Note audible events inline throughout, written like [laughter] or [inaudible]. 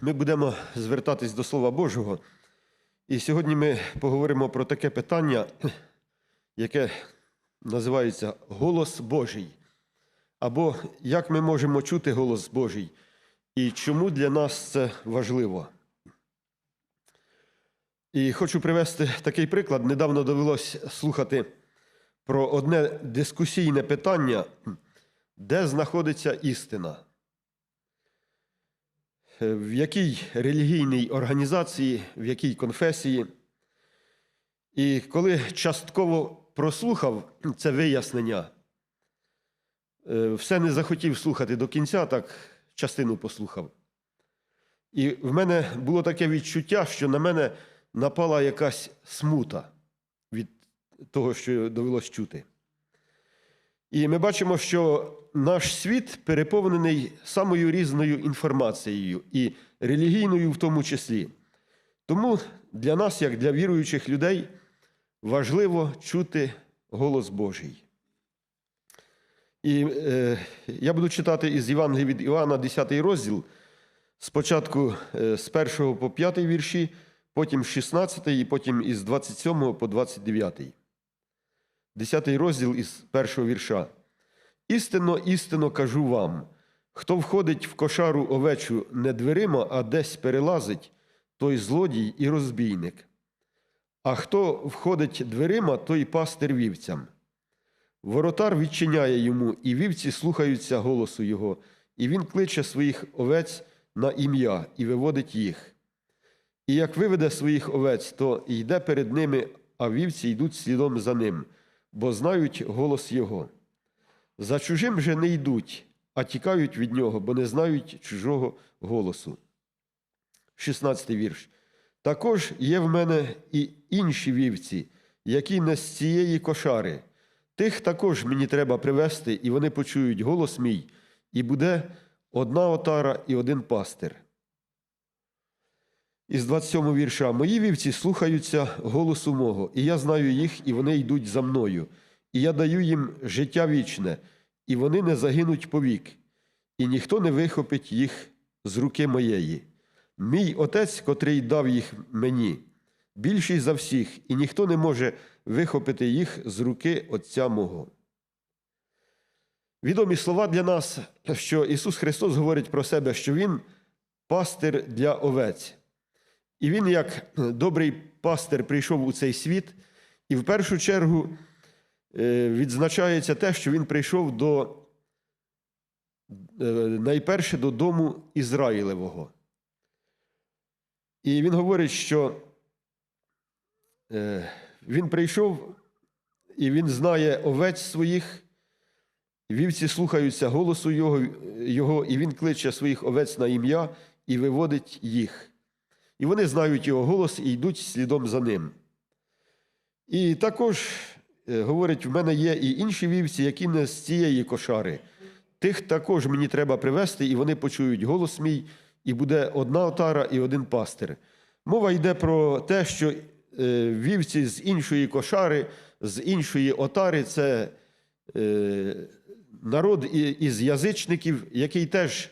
Ми будемо звертатись до Слова Божого. І сьогодні ми поговоримо про таке питання, яке називається Голос Божий. Або як ми можемо чути голос Божий, і чому для нас це важливо. І хочу привести такий приклад. Недавно довелось слухати про одне дискусійне питання, де знаходиться істина, в якій релігійній організації, в якій конфесії. І коли частково прослухав це вияснення, е, все не захотів слухати до кінця, так частину послухав. І в мене було таке відчуття, що на мене напала якась смута від того, що довелось чути. І ми бачимо, що наш світ переповнений самою різною інформацією, і релігійною в тому числі. Тому для нас, як для віруючих людей, важливо чути голос Божий. І е, я буду читати із Євангелія від Іоанна, 10 розділ, спочатку е, з 1 по 5 вірші, потім з 16 і потім із 27 по 29. 10 розділ із першого вірша. Істинно, істинно кажу вам: хто входить в кошару овечу не дверима, а десь перелазить, той злодій і розбійник. А хто входить дверима, той пастир вівцям. Воротар відчиняє йому, і вівці слухаються голосу його, і він кличе своїх овець на ім'я і виводить їх. І як виведе своїх овець, то йде перед ними, а вівці йдуть слідом за ним, бо знають голос його. За чужим же не йдуть, а тікають від нього, бо не знають чужого голосу. 16 вірш. Також є в мене і інші вівці, які не з цієї кошари. Тих також мені треба привести, і вони почують голос мій, і буде одна отара і один пастир. Із 27 вірша. Мої вівці слухаються голосу мого, і я знаю їх, і вони йдуть за мною. І я даю їм життя вічне, і вони не загинуть повік, і ніхто не вихопить їх з руки моєї. Мій отець, котрий дав їх мені, більший за всіх, і ніхто не може вихопити їх з руки Отця мого. Відомі слова для нас, що Ісус Христос говорить про себе, що Він пастир для овець. І Він, як добрий пастир, прийшов у цей світ, і в першу чергу е, відзначається те, що Він прийшов до е, найперше до дому Ізраїлевого. І він говорить, що е, він прийшов і він знає овець своїх, вівці слухаються голосу його, його, і він кличе своїх овець на ім'я і виводить їх. І вони знають його голос і йдуть слідом за ним. І також е, говорить: в мене є і інші вівці, які не з цієї кошари. Тих також мені треба привести, і вони почують голос мій, і буде одна отара і один пастир. Мова йде про те, що е, вівці з іншої кошари, з іншої отари це е, народ із язичників, який теж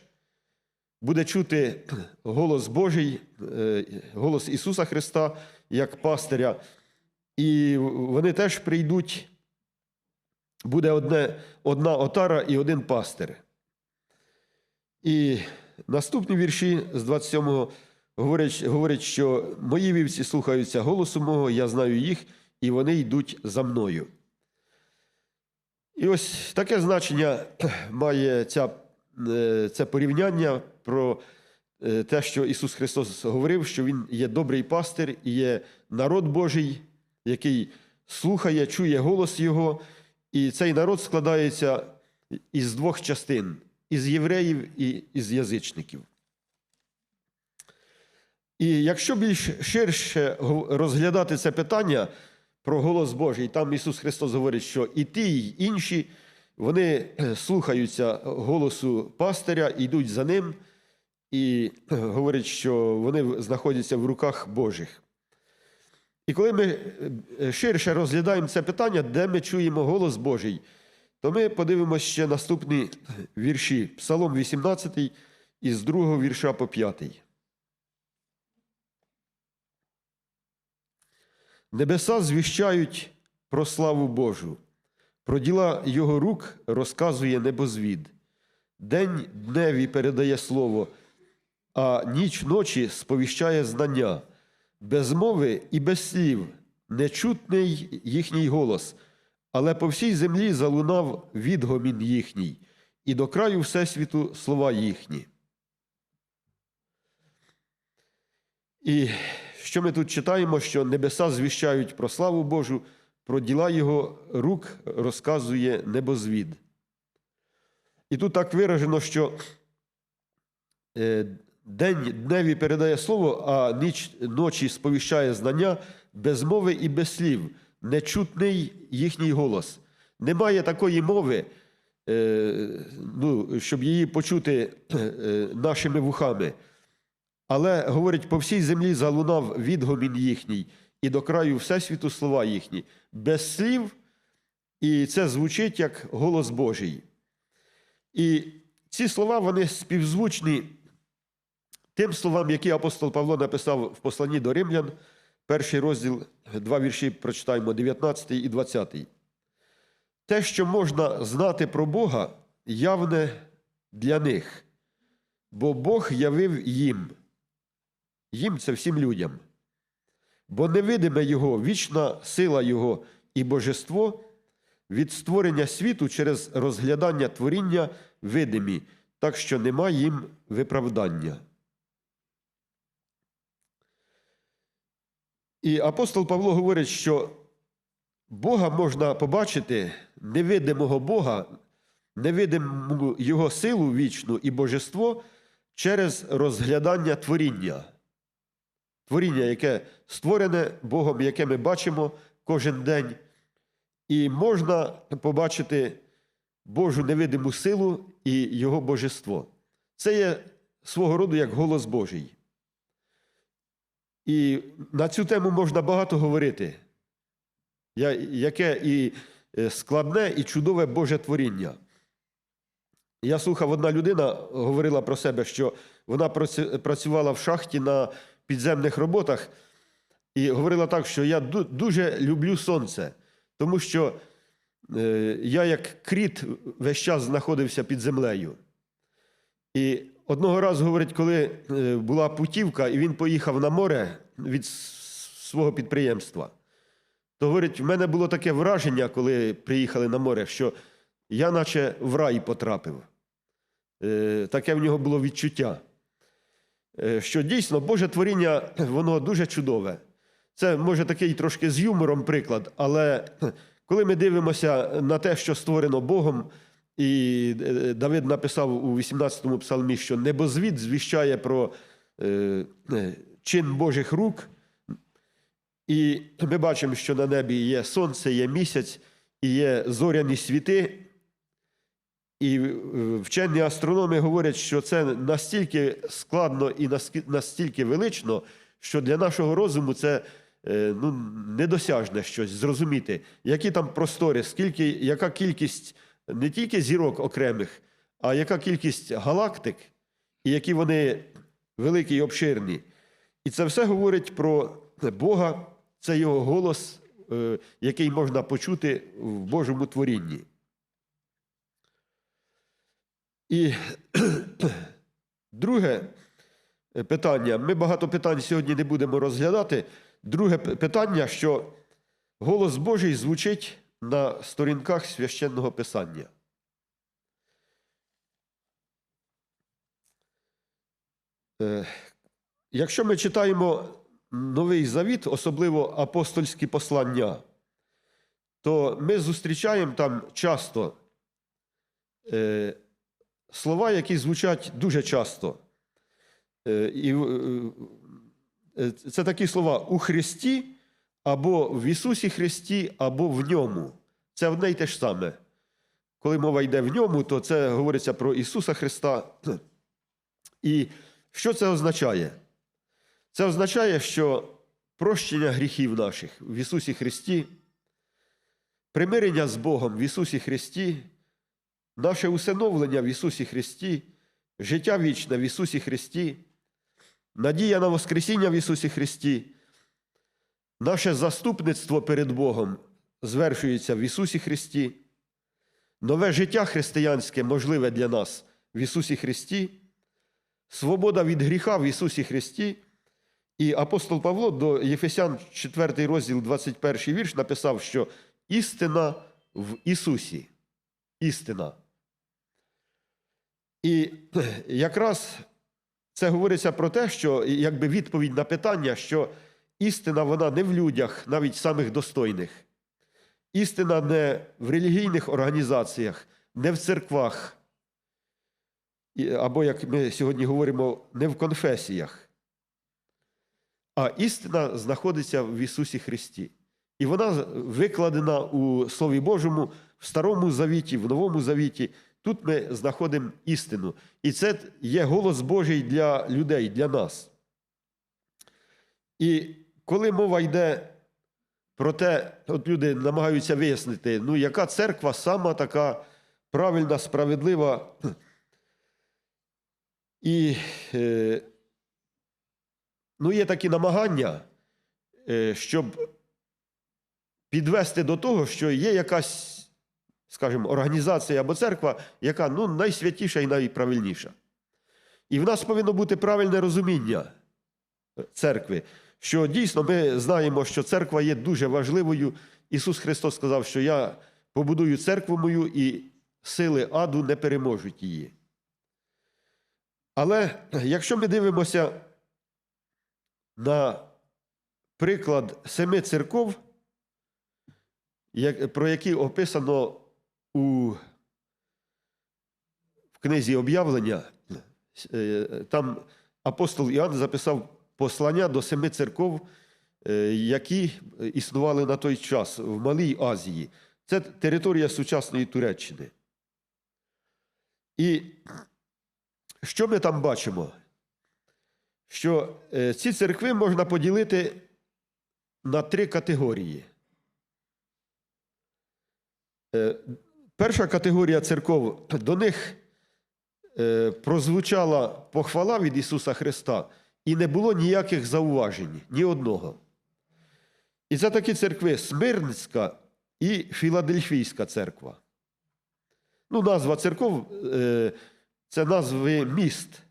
буде чути голос Божий, е, голос Ісуса Христа як пастиря. І вони теж прийдуть, буде одне, одна отара і один пастир. І наступні вірші з 27-го говорять, говорять, що мої вівці слухаються голосу мого, я знаю їх, і вони йдуть за мною. І ось таке значення має ця, е, це порівняння про е, те, що Ісус Христос говорив, що Він є добрий пастир і є народ Божий, який слухає, чує голос Його, і цей народ складається із двох частин із євреїв і із язичників. І якщо більш ширше розглядати це питання про голос Божий, там Ісус Христос говорить, що і ті, і інші, вони е, слухаються голосу пастиря, йдуть за ним, і [clears throat] говорить, що вони знаходяться в руках Божих. І коли ми е, ширше розглядаємо це питання, де ми чуємо голос Божий, то ми подивимося ще наступні вірші, Псалом 18 із 2 вірша по 5. Небеса звіщають про славу Божу. Про діла його рук розказує небозвід. День дневі передає слово а ніч ночі сповіщає знання, без мови і без слів, нечутний їхній голос, але по всій землі залунав відгомін їхній, і до краю Всесвіту слова їхні. І що ми тут читаємо, що небеса звіщають про славу Божу, про діла Його рук розказує небозвід. І тут так виражено, що е, день дневі передає слово, а ніч ночі сповіщає знання без мови і без слів, нечутний їхній голос. Немає такої мови, е, ну, щоб її почути е, нашими вухами. Але, говорить, по всій землі залунав відгомін їхній, і до краю Всесвіту слова їхні, без слів, і це звучить як голос Божий. І ці слова вони співзвучні тим словам, які апостол Павло написав в посланні до римлян, перший розділ, два вірші прочитаємо, 19 і 20. Те, що можна знати про Бога, явне для них, бо Бог явив їм. Їм це всім людям. Бо невидиме Його, вічна сила Його і божество від створення світу через розглядання творіння видимі, так що нема їм виправдання. І апостол Павло говорить, що Бога можна побачити, невидимого Бога, невидиму Його силу вічну і божество через розглядання творіння. Творіння, яке створене Богом, яке ми бачимо кожен день. І можна побачити Божу невидиму силу і Його божество. Це є свого роду як голос Божий. І на цю тему можна багато говорити, яке і е, складне, і чудове Боже творіння. Я слухав, одна людина говорила про себе, що вона працювала в шахті на підземних роботах і говорила так, що я дуже люблю сонце, тому що е, я як кріт весь час знаходився під землею. І одного разу, говорить, коли е, була путівка, і він поїхав на море від свого підприємства, то говорить, в мене було таке враження, коли приїхали на море, що я наче в рай потрапив. Е, Таке в нього було відчуття. Е, Що дійсно Боже творіння, воно дуже чудове. Це може такий трошки з юмором приклад, але коли ми дивимося на те, що створено Богом, і е, Давид написав у 18-му псалмі, що небозвід звіщає про е, е, чин Божих рук, і ми бачимо, що на небі є сонце, є місяць, і є зоряні світи. І е, вчені астрономи говорять, що це настільки складно і настільки велично, що для нашого розуму це е, ну, недосяжне щось зрозуміти, які там простори, скільки, яка кількість не тільки зірок окремих, а яка кількість галактик, і які вони великі і обширні. І це все говорить про Бога, це його голос, е, який можна почути в Божому творінні. І друге питання. Ми багато питань сьогодні не будемо розглядати. Друге питання, що голос Божий звучить на сторінках священного писання. Е, Якщо ми читаємо Новий Завіт, особливо апостольські послання, то ми зустрічаємо там часто е, слова, які звучать дуже часто. Е, І це такі слова у Христі, або в Ісусі Христі, або в ньому. Це одне й те ж саме. Коли мова йде в ньому, то це говориться про Ісуса Христа. І що це означає? Це означає, що прощення гріхів наших в Ісусі Христі, примирення з Богом в Ісусі Христі, наше усиновлення в Ісусі Христі, життя вічне в Ісусі Христі, надія на Воскресіння в Ісусі Христі, Наше заступництво перед Богом звершується в Ісусі Христі. Нове життя християнське можливе для нас в Ісусі Христі, свобода від гріха в Ісусі Христі. І апостол Павло до Єфесян 4 розділ, 21 вірш написав, що істина в Ісусі. Істина. І [clears throat] якраз це говориться про те, що якби відповідь на питання, що істина вона не в людях, навіть самих достойних. Істина не в релігійних організаціях, не в церквах, або, як ми сьогодні говоримо, не в конфесіях. А істина знаходиться в Ісусі Христі. І вона викладена у Слові Божому в Старому Завіті, в Новому Завіті. Тут ми знаходимо істину. І це є голос Божий для людей, для нас. І коли мова йде про те, от люди намагаються вияснити, ну, яка церква сама така правильна, справедлива. І е, ну, є такі намагання, е, щоб підвести до того, що є якась, скажімо, організація або церква, яка ну, найсвятіша і найправильніша. І в нас повинно бути правильне розуміння церкви, що дійсно ми знаємо, що церква є дуже важливою. Ісус Христос сказав, що я побудую церкву мою, і сили аду не переможуть її. Але якщо ми дивимося на приклад семи церков, про які описано у в книзі об'явлення, е, там апостол Іоанн записав послання до семи церков, е, які існували на той час в Малій Азії. Це територія сучасної Туреччини. І що ми там бачимо? Що е, ці церкви можна поділити на три категорії. Е, Перша категорія церков, до них прозвучала похвала від Ісуса Христа, і не було ніяких зауважень, ні одного. І це такі церкви Смирницька і Філадельфійська церква. Ну, назва церков е, це назви міст.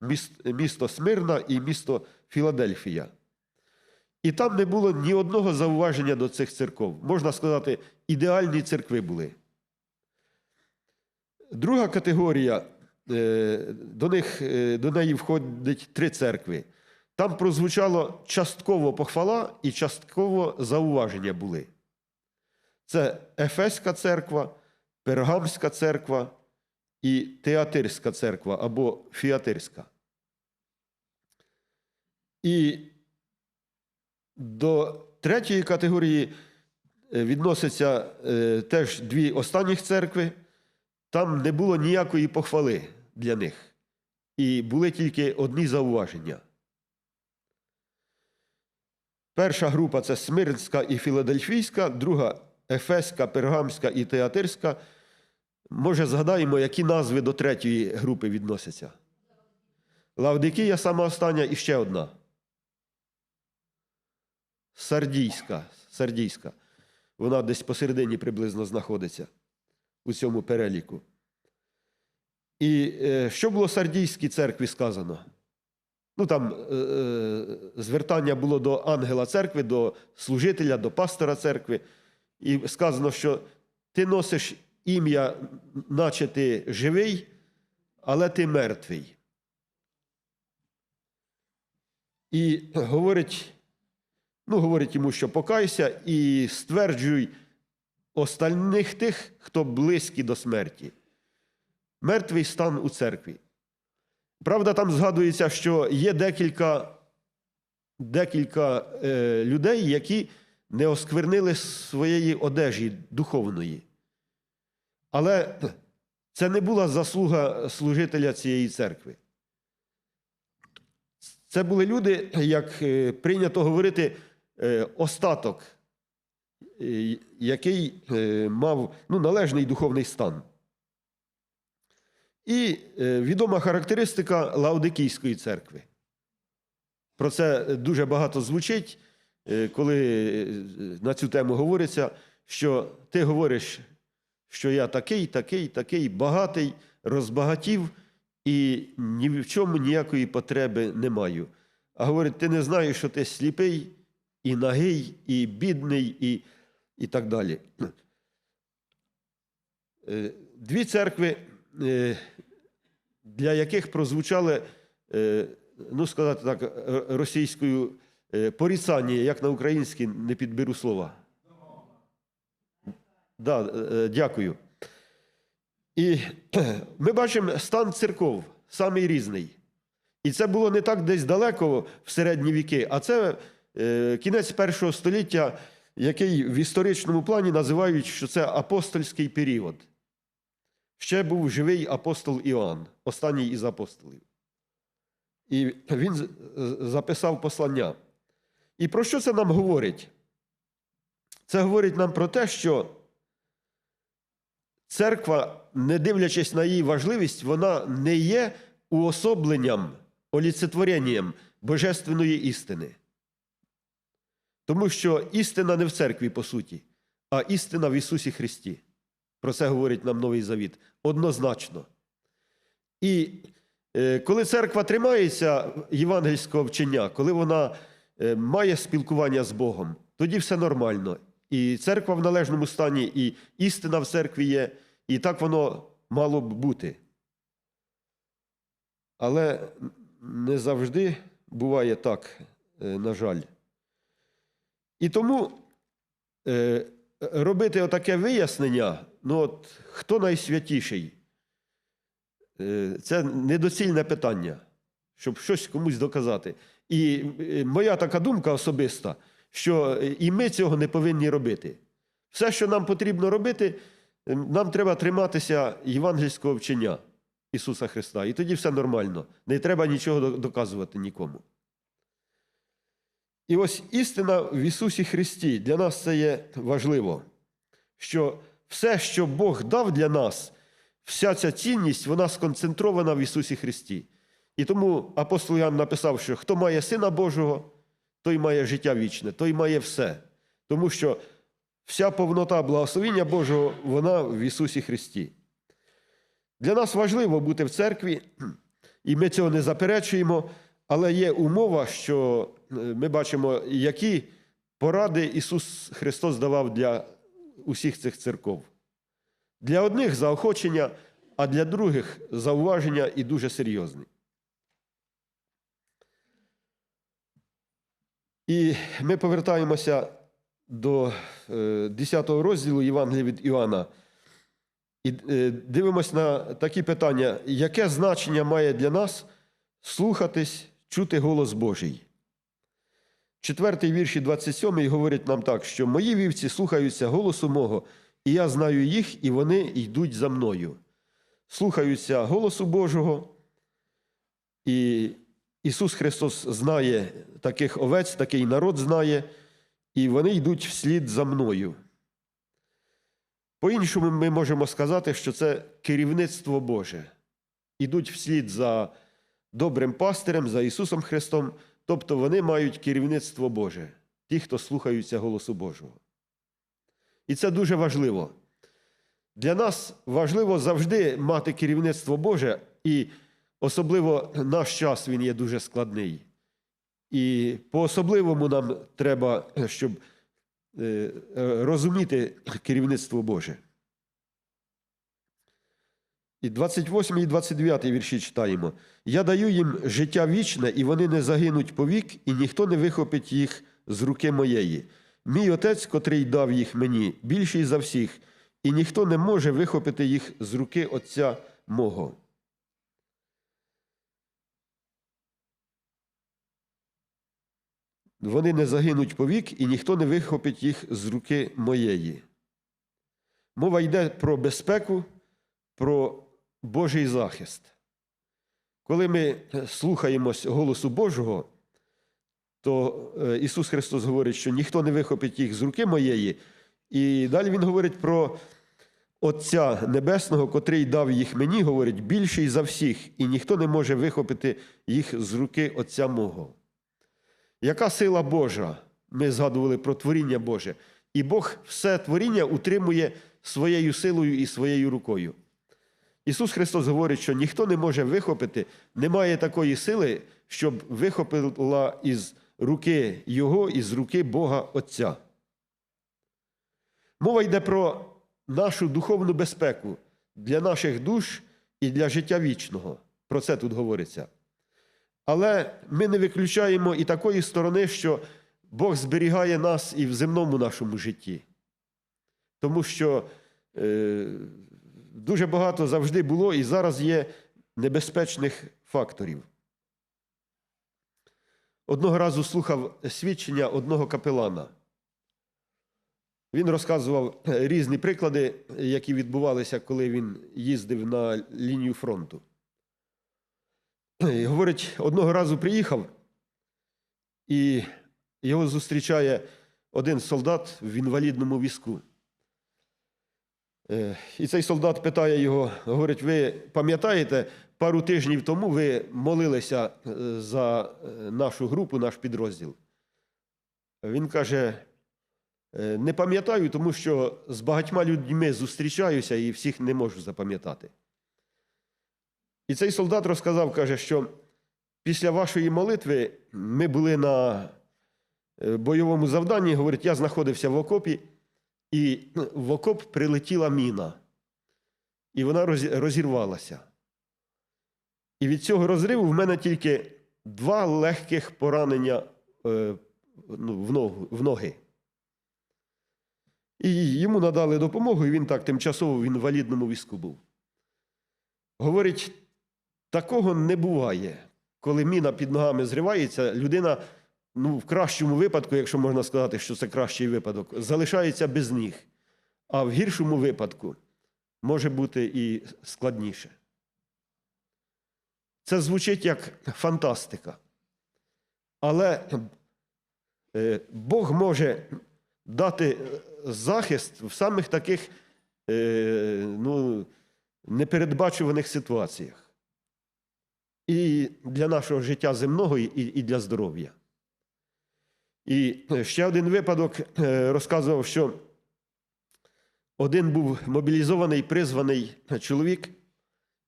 Міст- Місто Смирна і місто Філадельфія. І там не було ні одного зауваження до цих церков. Можна сказати, ідеальні церкви були. Друга категорія, до, них, е, до неї входять три церкви. Там прозвучало частково похвала і частково зауваження були. Це Ефеська церква, Пергамська церква і Театирська церква або Фіатирська. І до третьої категорії е, відносяться е, теж дві останніх церкви. Там не було ніякої похвали для них. І були тільки одні зауваження. Перша група це Смирнська і Філадельфійська, друга Ефеська, Пергамська і Театирська. Може, згадаємо, які назви до третьої групи відносяться. Лавдикія сама остання і ще одна. Сардійська. Сардійська. Вона десь посередині приблизно знаходиться у цьому переліку. І е, що було Сардійській церкві сказано? Ну там е, е, звертання було до ангела церкви, до служителя, до пастора церкви. І сказано, що ти носиш ім'я, наче ти живий, але ти мертвий. І говорить, ну, говорить йому, що покайся, і стверджуй остальних тих, хто близькі до смерті. Мертвий стан у церкві. Правда, там згадується, що є декілька, декілька е, людей, які не осквернили своєї одежі духовної. Але це не була заслуга служителя цієї церкви. Це були люди, як е, прийнято говорити, е, остаток, е, який мав ну, належний духовний стан. І е, відома характеристика Лаодикійської церкви. Про це дуже багато звучить. е, коли е, на цю тему говориться, що ти говориш, що я такий, такий, такий, багатий, розбагатів і ні в чому ніякої потреби не маю. А говорить, ти не знаєш, що ти сліпий, і нагий, і бідний, і, і так далі. Е, Дві церкви, е, для яких прозвучали, е, ну сказати так, е, російською е, порицання, як на українській, не підберу слова. Да, е, дякую. І [clears throat] ми бачимо стан церков самий різний. І це було не так десь далеко в середні віки, а це е, кінець першого століття, який в історичному плані називають, що це апостольський період. Ще був живий апостол Іоанн, останній із апостолів. І він записав послання. І про що це нам говорить? Це говорить нам про те, що церква, не дивлячись на її важливість, вона не є уособленням, оліцетворенням божественної істини. Тому що істина не в церкві, по суті, а істина в Ісусі Христі. Про це говорить нам Новий Завіт. Однозначно. І е, коли церква тримається євангельського вчення, коли вона е, має спілкування з Богом, тоді все нормально. І церква в належному стані, і істина в церкві є, і так воно мало б бути. Але не завжди буває так, е, на жаль. І тому робити отаке вияснення, ну от хто найсвятіший, Е, це недоцільне питання, щоб щось комусь доказати. І е, моя така думка особиста, що е, і ми цього не повинні робити. Все, що нам потрібно робити, нам треба триматися євангельського вчення Ісуса Христа. І тоді все нормально. Не треба нічого доказувати нікому. І ось істина в Ісусі Христі для нас це є важливо, що все, що Бог дав для нас, вся ця цінність, вона сконцентрована в Ісусі Христі. І тому апостол Іоанн написав, що хто має Сина Божого, той має життя вічне, той має все. Тому що вся повнота благословіння Божого, вона в Ісусі Христі. Для нас важливо бути в церкві, і ми цього не заперечуємо, але є умова, що е, ми бачимо, які поради Ісус Христос давав для усіх цих церков. Для одних заохочення, а для других зауваження і дуже серйозні. І ми повертаємося до 10 розділу Євангелія від Іоанна. І е, дивимося на такі питання, яке значення має для нас слухатись, чути голос Божий. Четвертий вірш і 27 говорить нам так, що мої вівці слухаються голосу мого, і я знаю їх, і вони йдуть за мною. Слухаються голосу Божого, і Ісус Христос знає таких овець, такий народ знає, і вони йдуть вслід за мною. По-іншому ми можемо сказати, що це керівництво Боже. Ідуть вслід за добрим пастирем, за Ісусом Христом, тобто вони мають керівництво Боже, ті, хто слухаються голосу Божого. І це дуже важливо. Для нас важливо завжди мати керівництво Боже, і особливо наш час він є дуже складний. І по-особливому нам треба, щоб е, е, розуміти керівництво Боже. І 28 і 29 вірші читаємо. Я даю їм життя вічне, і вони не загинуть повік, і ніхто не вихопить їх з руки моєї. Мій отець, котрий дав їх мені, більший за всіх, і ніхто не може вихопити їх з руки Отця мого. Вони не загинуть повік, і ніхто не вихопить їх з руки моєї. Мова йде про безпеку, про Божий захист. Коли ми слухаємось голосу Божого, то е, Ісус Христос говорить, що ніхто не вихопить їх з руки моєї. І далі Він говорить про Отця Небесного, котрий дав їх мені, говорить, більший за всіх, і ніхто не може вихопити їх з руки Отця мого. Яка сила Божа ми згадували про творіння Боже. І Бог все творіння утримує своєю силою і своєю рукою. Ісус Христос говорить, що ніхто не може вихопити, немає такої сили, щоб вихопила із руки Його, із руки Бога Отця. Мова йде про нашу духовну безпеку для наших душ і для життя вічного. Про це тут говориться. Але ми не виключаємо і такої сторони, що Бог зберігає нас і в земному нашому житті. Тому що е, дуже багато завжди було і зараз є небезпечних факторів. Одного разу слухав свідчення одного капелана. Він розказував різні приклади, які відбувалися, коли він їздив на лінію фронту. І говорить, одного разу приїхав, і його зустрічає один солдат в інвалідному візку. Е, І цей солдат питає його, говорить, ви пам'ятаєте, пару тижнів тому ви молилися е, за е, нашу групу, наш підрозділ. Він каже, «Е, не пам'ятаю, тому що з багатьма людьми зустрічаюся і всіх не можу запам'ятати. І цей солдат розказав, каже, що після вашої молитви ми були на бойовому завданні, говорить, я знаходився в окопі, і ну, в окоп прилетіла міна, і вона розірвалася. І від цього розриву в мене тільки два легких поранення е, ну, в, в ноги. І йому надали допомогу, і він так тимчасово в інвалідному візку був. Говорить, такого не буває. Коли міна під ногами зривається, людина, ну, в кращому випадку, якщо можна сказати, що це кращий випадок, залишається без ніг. А в гіршому випадку може бути і складніше. Це звучить як фантастика. Але е, Бог може дати захист в самих таких е, ну, непередбачуваних ситуаціях. І для нашого життя земного, і, і для здоров'я. І ще один випадок е, розказував, що один був мобілізований, призваний чоловік,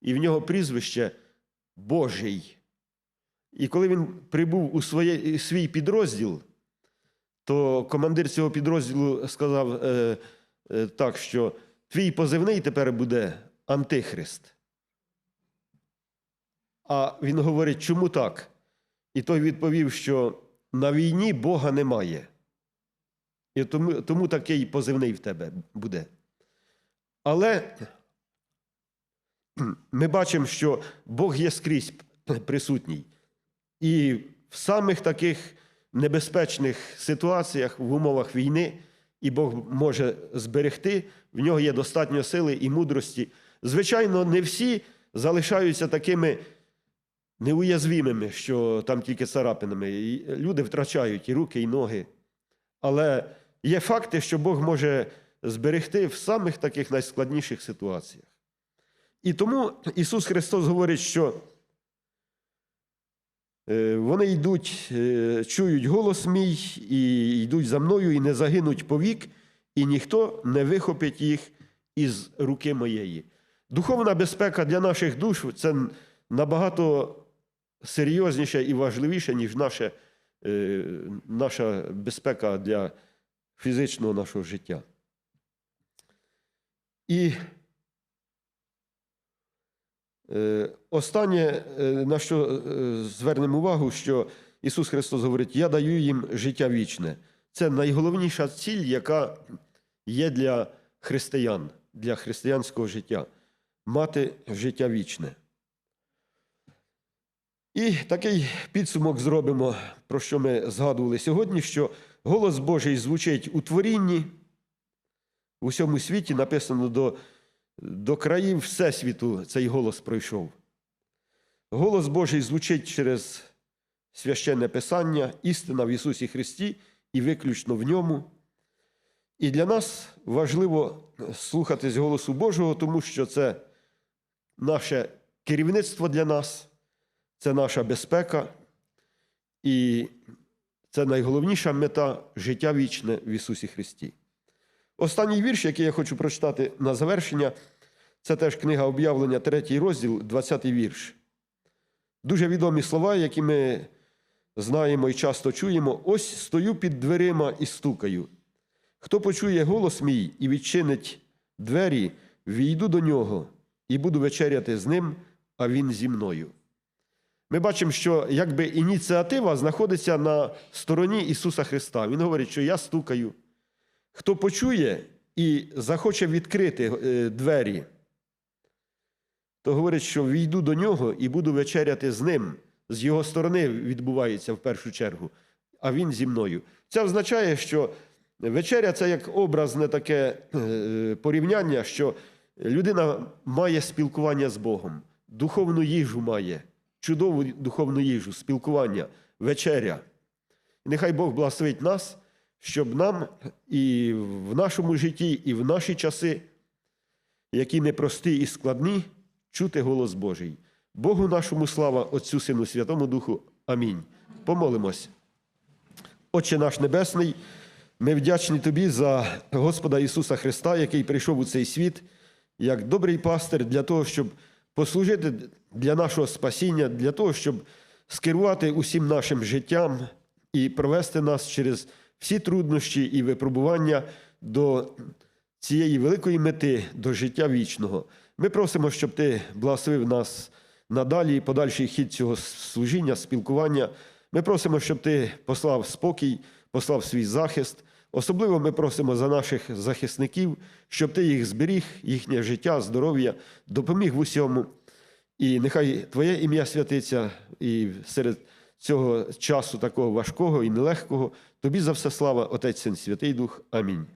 і в нього прізвище Божий. І коли він прибув у своє, свій підрозділ, то командир цього підрозділу сказав е, е, так, що твій позивний тепер буде Антихрист. А він говорить, чому так? І той відповів, що на війні Бога немає. І тому, тому такий позивний в тебе буде. Але ми бачимо, що Бог є скрізь присутній. І в самих таких небезпечних ситуаціях, в умовах війни, і Бог може зберегти, в нього є достатньо сили і мудрості. Звичайно, не всі залишаються такими неуязвимими, що там тільки царапинами. І Люди втрачають і руки, і ноги. Але є факти, що Бог може зберегти в самих таких найскладніших ситуаціях. І тому Ісус Христос говорить, що е, вони йдуть, е, чують голос мій, і йдуть за мною, і не загинуть повік, і ніхто не вихопить їх із руки моєї. Духовна безпека для наших душ це набагато серйозніше і важливіше, ніж наше, е, наша безпека для фізичного нашого життя. І Е, Останнє, е, на що е, звернемо увагу, що Ісус Христос говорить: Я даю їм життя вічне. Це найголовніша ціль, яка є для християн, для християнського життя мати життя вічне. І такий підсумок зробимо, про що ми згадували сьогодні, що голос Божий звучить у творінні, у всьому світі написано до до країв Всесвіту цей голос пройшов. Голос Божий звучить через священне Писання, істина в Ісусі Христі і виключно в ньому. І для нас важливо слухатись голосу Божого, тому що це наше керівництво для нас, це наша безпека, і це найголовніша мета життя вічне в Ісусі Христі. Останній вірш, який я хочу прочитати на завершення, це теж книга об'явлення, третій розділ, 20 вірш. Дуже відомі слова, які ми знаємо і часто чуємо. Ось стою під дверима і стукаю. Хто почує голос мій і відчинить двері, війду до нього і буду вечеряти з ним, а він зі мною. Ми бачимо, що якби ініціатива знаходиться на стороні Ісуса Христа. Він говорить, що я стукаю. Хто почує і захоче відкрити е, двері, то говорить, що війду до нього і буду вечеряти з ним. З його сторони відбувається в першу чергу, а він зі мною. Це означає, що вечеря це як образне таке е, порівняння, що людина має спілкування з Богом, духовну їжу має, чудову духовну їжу, спілкування, вечеря. І нехай Бог благословить нас, щоб нам і в нашому житті, і в наші часи, які непрості і складні, чути голос Божий. Богу нашому слава, Отцю Сину, Святому Духу. Амінь. Помолимось. Отче наш Небесний, ми вдячні Тобі за Господа Ісуса Христа, який прийшов у цей світ як добрий пастир для того, щоб послужити для нашого спасіння, для того, щоб скерувати усім нашим життям і провести нас через всі труднощі і випробування до цієї великої мети, до життя вічного. Ми просимо, щоб Ти благословив нас надалі, подальший хід цього служіння, спілкування. Ми просимо, щоб Ти послав спокій, послав свій захист. Особливо ми просимо за наших захисників, щоб ти їх зберіг, їхнє життя, здоров'я, допоміг в усьому. І нехай Твоє ім'я святиться і серед цього часу такого важкого і нелегкого. Тобі за все слава, Отець Син, Святий Дух. Амінь.